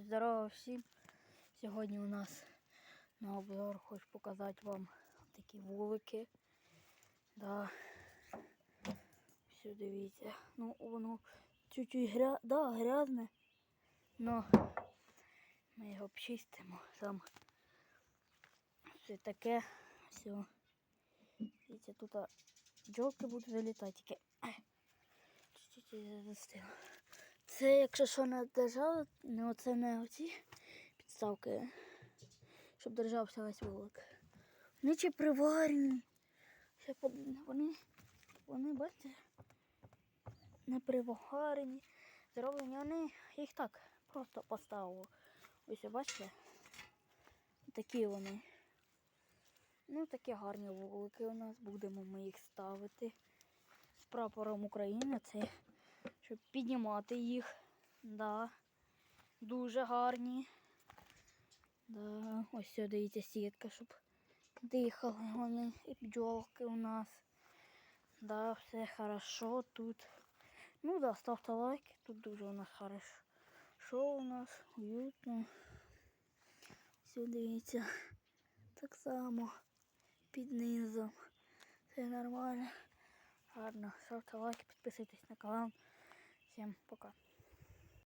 Здорово всім! Сьогодні у нас на обзор хочу показати вам такі вулики. Да. Все дивіться. Ну воно чуть-чуть гря... да, грязне, но ми його обчистимо. Там все таке. Все. Дивіться, тут джолки будуть ай, чуть-чуть я застила. Це, якщо що не держало, не оце не оці підставки, щоб держався весь вулик. Вони чи приварені. Вони, вони, бачите, не приварені. Зроблені вони їх так просто поставили. Ось бачите? Такі вони. Ну, такі гарні вулики у нас. Будемо ми їх ставити з прапором України. Це щоб піднімати їх. Да. Дуже гарні. Да. Ось сюди дивіться сітка, щоб дихали вони бджолки у нас. Да, все хорошо тут. Ну да, ставте лайки. Тут дуже у нас хорошо у нас, уютно. Все дивіться. Так само під низом. Все нормально. Гарно. Ставте лайки, підписуйтесь на канал. Всем пока.